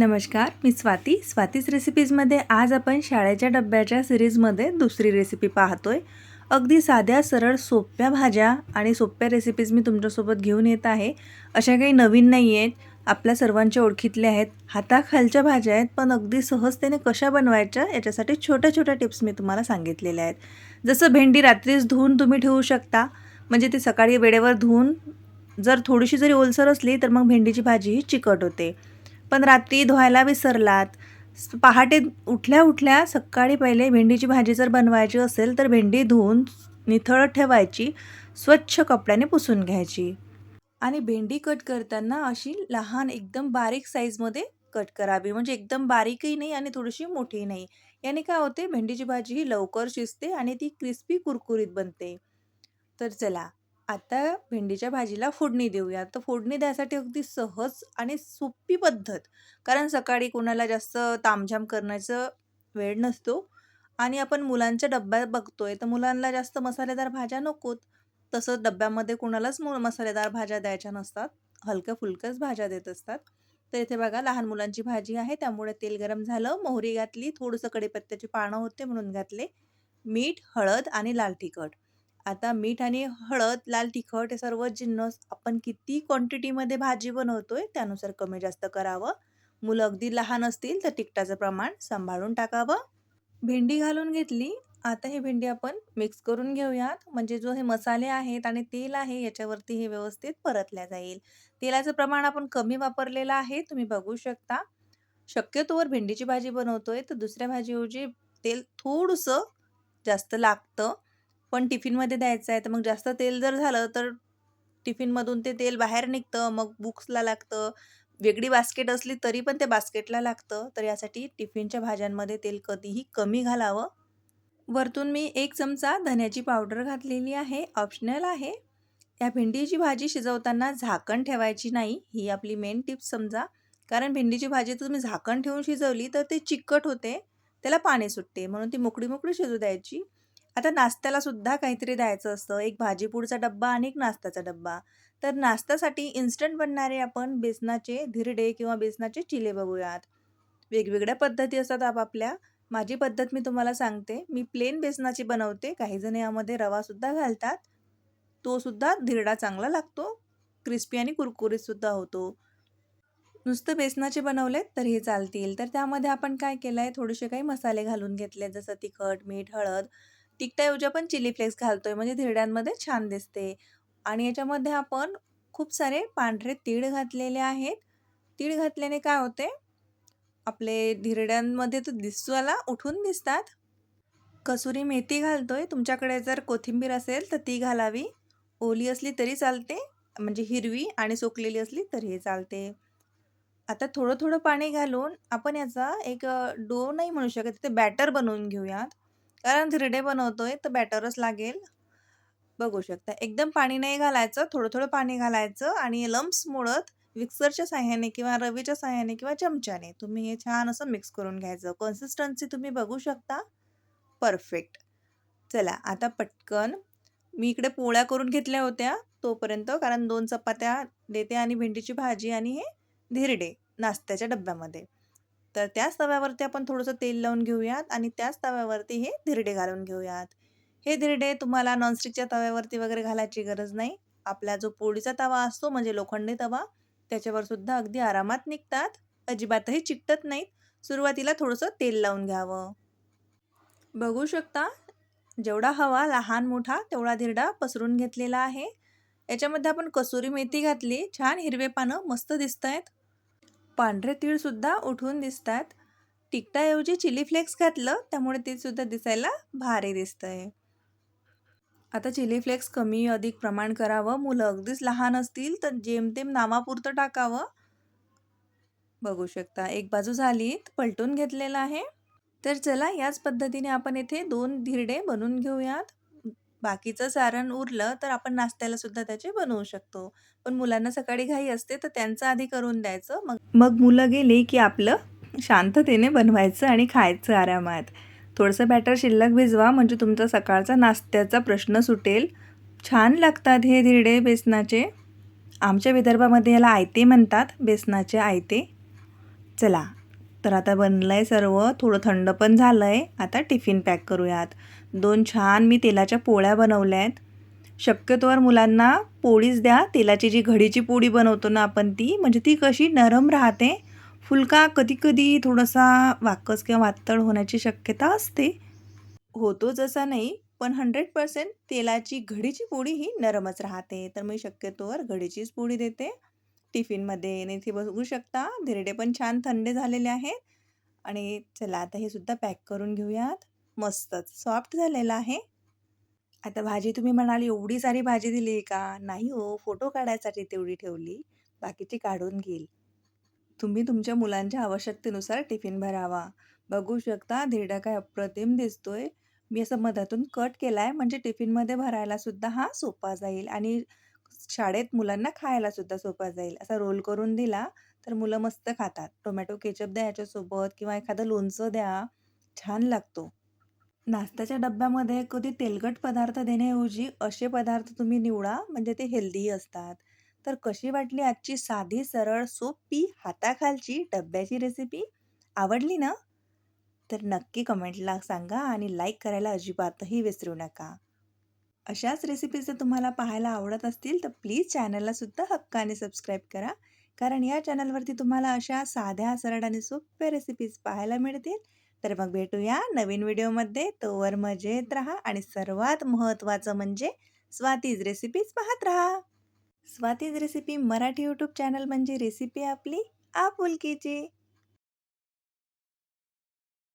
नमस्कार मी स्वाती. स्वातीच रेसिपीजमध्ये आज आपण शाळेच्या डब्याच्या सिरीजमध्ये दुसरी रेसिपी पाहतोय. अगदी साध्या सरळ सोप्या भाज्या आणि सोप्या रेसिपीज मी तुमच्यासोबत घेऊन येत आहे. अशा काही नवीन नाही आहेत आपल्या सर्वांच्या ओळखीतल्या आहेत. हाताखालच्या भाज्या आहेत पण अगदी सहजतेने कशा बनवायच्या याच्यासाठी छोट्या छोट्या टिप्स मी तुम्हाला सांगितलेल्या आहेत. जसं भेंडी रात्रीच धुवून तुम्ही ठेवू शकता. म्हणजे ती सकाळी वेळेवर धुवून जर थोडीशी जरी ओलसर असली तर मग भेंडीची भाजी ही चिकट होते. पण रात्री धुवायला विसरलात. पहाटे उठल्या उठल्या सकाळी पहिले भेंडीची भाजी जर बनवायची असेल तर भेंडी धुवून निथळ ठेवायची स्वच्छ कपड्याने पुसून घ्यायची. आणि भेंडी कट करताना अशी लहान एकदम बारीक साईजमध्ये कट करावी. म्हणजे एकदम बारीकही नाही आणि थोडीशी मोठीही नाही. याने काय होते? भेंडीची भाजी ही लवकर शिजते आणि ती क्रिस्पी कुरकुरीत बनते. तर चला आता भेंडीच्या भाजीला फोडणी देऊया. तर फोडणी द्यायसाठी अगदी सहज आणि सोपी पद्धत. कारण सकाळी कोणाला जास्त तामझाम करण्याचं वेळ नसतो आणि आपण मुलांच्या डब्यात बघतोय तर मुलांना जास्त मसालेदार भाज्या नकोत. तसंच डब्यामध्ये कोणालाच मु मसालेदार भाज्या द्यायच्या नसतात. हलक्या फुलक्याच भाज्या देत असतात. तर इथे बघा लहान मुलांची भाजी आहे. त्यामुळे तेल गरम झालं मोहरी घातली थोडंसं कढीपत्त्याची पानं होते म्हणून घातले. मीठ हळद आणि लाल तिखट. आता मीठ आणि हळद लाल तिखट हे सर्व जिन्नस आपण किती क्वांटिटीमध्ये भाजी बनवतोय त्यानुसार कमी जास्त करावं. मुलं अगदी लहान असतील तर तिखटाचं प्रमाण सांभाळून टाकावं. भेंडी घालून घेतली. आता हे भेंडी आपण मिक्स करून घेऊयात. म्हणजे जो हे मसाले आहेत आणि तेल आहे याच्यावरती हे व्यवस्थित परतल्या जाईल. तेलाचं प्रमाण आपण कमी वापरलेलं आहे तुम्ही बघू शकता. शक्यतोवर भेंडीची भाजी बनवतोय तर दुसऱ्या भाजीऐवजी तेल थोडंसं जास्त लागतं. पण टिफिनमध्ये द्यायचं आहे तर मग जास्त तेल जर झालं तर टिफिनमधून ते तेल बाहेर निघतं मग बुक्सला लागतं. वेगळी बास्केट असली तरी पण ते बास्केटला लागतं तर यासाठी टिफिनच्या भाज्यांमध्ये तेल कधीही कमी घालावं. वरतून मी एक चमचा धन्याची पावडर घातलेली आहे ऑप्शनल आहे. या भेंडीची भाजी शिजवताना झाकण ठेवायची नाही ही आपली मेन टिप्स समजा. कारण भेंडीची भाजी तुम्ही झाकण ठेवून शिजवली तर ते चिकट होते त्याला पाणी सुटते म्हणून ती मोकळी मोकळी शिजू द्यायची. आता नाश्त्याला सुद्धा काहीतरी द्यायचं असतं. एक भाजीपूडचा डब्बा आणि एक नाश्त्याचा डब्बा. तर नाश्त्यासाठी इन्स्टंट बनणारे आपण बेसनाचे धिरडे किंवा बेसनाचे चिले बघूयात. वेगवेगळ्या पद्धती असतात आपापल्या. माझी पद्धत मी तुम्हाला सांगते. मी प्लेन बेसनाची बनवते. काही जण यामध्ये रवासुद्धा घालतात. तोसुद्धा धिरडा चांगला लागतो. क्रिस्पी आणि कुरकुरीतसुद्धा होतो. नुसतं बेसनाचे बनवलेत तर हे चालतील. तर त्यामध्ये आपण काय केलं आहे थोडेसे काही मसाले घालून घेतले. जसं तिखट मीठ हळद. तिखटाऐवजी आपण चिली फ्लेक्स घालतोय म्हणजे धिरड्यांमध्ये छान दिसते. आणि याच्यामध्ये आपण खूप सारे पांढरे तीळ घातलेले आहेत. तीळ घातल्याने काय होते? आपले धिरड्यांमध्ये तर दिसवाला उठून दिसतात. कसुरी मेथी घालतोय. तुमच्याकडे जर कोथिंबीर असेल तर ती घालावी. ओली असली तरी चालते म्हणजे हिरवी आणि सुकलेली असली तरीही चालते. आता थोडं थोडं पाणी घालून आपण याचा एक डो नाही म्हणू शकत ते बॅटर बनवून घेऊयात. कारण धिरडे बनवतोय तर बॅटरच लागेल. बघू शकता. एकदम पाणी नाही घालायचं थोडं थोडं पाणी घालायचं आणि लम्प्स मोडत मिक्सरच्या साह्याने किंवा रवीच्या साह्याने किंवा चमच्याने तुम्ही हे छान असं मिक्स करून घ्यायचं. कन्सिस्टन्सी तुम्ही बघू शकता. परफेक्ट चला आता पटकन मी इकडे पोळ्या करून घेतल्या होत्या तोपर्यंत कारण दोन चपात्या देते आणि भेंडीची भाजी आणि हे धिरडे नाश्त्याच्या डब्यामध्ये. तर त्याच तव्यावरती आपण थोडंसं तेल लावून घेऊयात आणि त्याच तव्यावरती हे धिरडे घालून घेऊयात. हे धिरडे तुम्हाला नॉनस्टिकच्या तव्यावरती वगैरे घालायची गरज नाही. आपला जो पोळीचा तवा असतो म्हणजे लोखंडी तवा त्याच्यावर सुद्धा अगदी आरामात निघतात. अजिबातही चिकटत नाहीत. सुरुवातीला थोडंसं तेल लावून घ्यावं. बघू शकता जेवढा हवा लहान मोठा तेवढा धिरडा पसरून घेतलेला आहे. याच्यामध्ये आपण कसुरी मेथी घातली. छान हिरवे पानं मस्त दिसत आहेत पांढरे तीळसुद्धा उठून दिसतात. तिखटाऐवजी चिली फ्लेक्स घातलं त्यामुळे ते सुद्धा दिसायला भारी दिसतं आहे आता चिली फ्लेक्स कमी अधिक प्रमाण करावं. मुलं अगदीच लहान असतील तर जेमतेम नामापुरतं टाकावं. बघू शकता एक बाजू झाली पलटून घेतलेलं आहे. तर चला याच पद्धतीने आपण येथे दोन धिरडे बनवून घेऊयात. बाकीचं सारण उरलं तर आपण नाश्त्याला सुद्धा त्याचे बनवू शकतो. पण मुलांना सकाळी घाई असते तर त्यांचं आधी करून द्यायचं. मग मग मुलं गेली की आपलं शांततेने बनवायचं आणि खायचं आरामात. थोडंसं बॅटर शिल्लक भिजवा म्हणजे तुमचा सकाळचा नाश्त्याचा प्रश्न सुटेल. छान लागतात हे धिरडे बेसनाचे. आमच्या विदर्भामध्ये याला आयते म्हणतात बेसनाचे आयते. चला तर आता बनलं आहे सर्व थोडं थंड पण झालं आहे आता टिफिन पॅक करूयात. दोन छान मी तेलाच्या पोळ्या बनवल्या आहेत शक्यतोवर मुलांना पोळीच द्या. तेलाची जी घडीची पोळी बनवतो ना आपण ती म्हणजे ती कशी नरम राहते. फुलका कधीकधी थोडासा वाकस किंवा वातळ होण्याची शक्यता असते. होतो जसा नाही पण हंड्रेड पर्सेंट तेलाची घडीची पोळी ही नरमच राहते. तर मी शक्यतोवर घडीचीच पोळी देते. टिफिनमध्ये आणि इथे बघू शकता. धिरडे पण छान थंडे झालेले आहेत. आणि चला आता हे सुद्धा पॅक करून घेऊयात. मस्तच. सॉफ्ट झालेलं आहे. आता भाजी तुम्ही म्हणाल एवढी सारी भाजी दिली आहे का? नाही हो फोटो काढायसाठी तेवढी ठेवली. बाकीची काढून घेईल. तुम्ही तुमच्या मुलांच्या आवश्यकतेनुसार टिफिन भरावा. बघू शकता धिरडा काय अप्रतिम दिसतोय. मी असं मधातून कट केला आहे म्हणजे टिफिनमध्ये भरायला सुद्धा हा सोपा जाईल आणि शाळेत मुलांना खायला सुद्धा सोपा जाईल. असा रोल करून दिला तर मुलं मस्त खातात. टोमॅटो केचप द्या याच्यासोबत किंवा एखादं लोणचं द्या. छान लागतो. नाश्त्याच्या डब्यामध्ये कधी तेलकट पदार्थ देण्याऐवजी असे पदार्थ तुम्ही निवडा म्हणजे ते हेल्दी असतात. तर कशी वाटली आजची साधी सरळ सोपी हाताखालची डब्याची रेसिपी आवडली ना? तर नक्की कमेंटला सांगा आणि लाईक करायला अजिबातही विसरू नका. अशाच रेसिपीज जर तुम्हाला पाहायला आवडत असतील तर प्लीज चॅनललासुद्धा हक्काने सबस्क्राईब करा. कारण या चॅनलवरती तुम्हाला अशा साध्या सरळ आणि सोप्या रेसिपीज पाहायला मिळतील. तर मग भेटूया नवीन व्हिडिओमध्ये. तोवर मजेत राहा आणि सर्वात महत्त्वाचं म्हणजे स्वातीज रेसिपीज पाहत राहा. Swati's recipe Marathi YouTube channel म्हणजे रेसिपी आपली आपुलकीची.